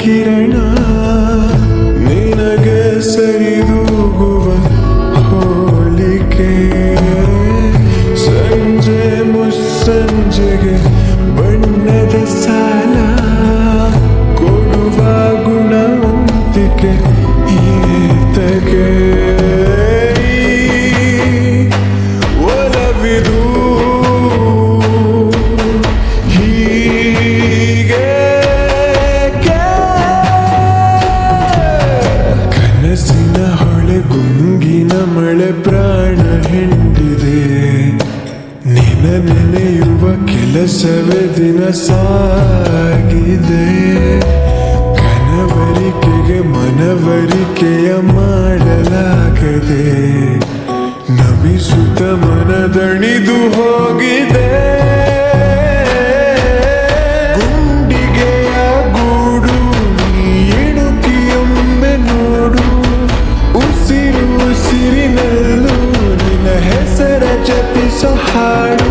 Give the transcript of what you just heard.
ಕಿರಣ ನಿನಗೆ ಸರಿದೂಗುವ ಹೋಲಿಕೆ. ಸಂಜೆ ಮುಸ್ಸಂಜೆಗೆ ಬಣ್ಣದ ಸಾಲ ಕೊಡುವ ಗುಣವಂತಿಕೆ. ಮಳೆ ಪ್ರಾಣ ಹಿಂಡಿದೆ. ನಿನ ನೆನೆಯುವ ಕೆಲಸವೇ ದಿನ ಸಾಗಿದೆ. ಕನವರಿಕೆಗೆ ಮನವರಿಕೆಯ ಮಾಡಲಾಗದೆ. ನಮಿಸುತ್ತ ಮನದಣಿದು ಹೋಗಿದೆ. heart.